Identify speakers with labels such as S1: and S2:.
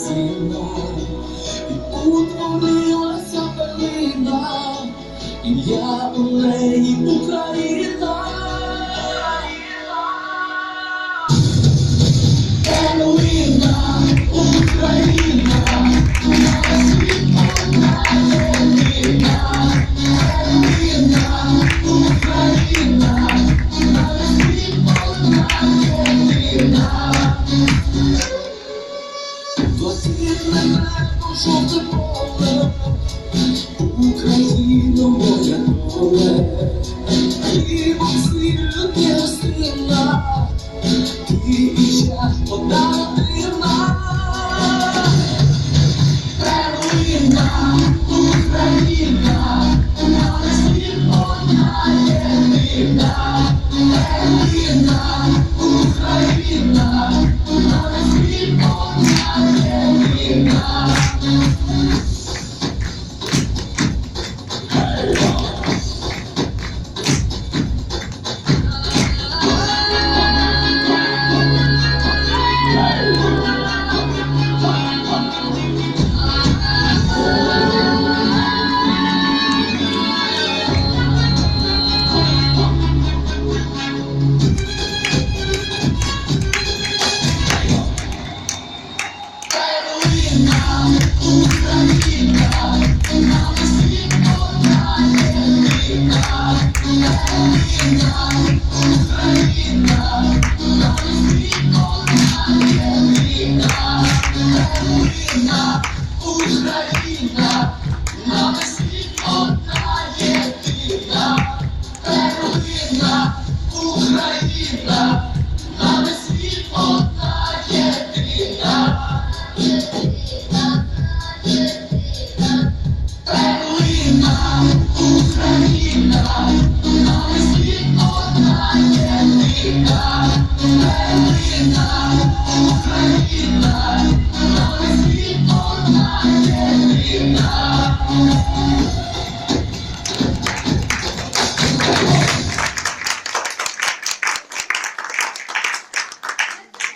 S1: земля, і утворилася перлина, ім'я у неї Україна. жовте поле, Україно моя поле, і мусить не сина. you.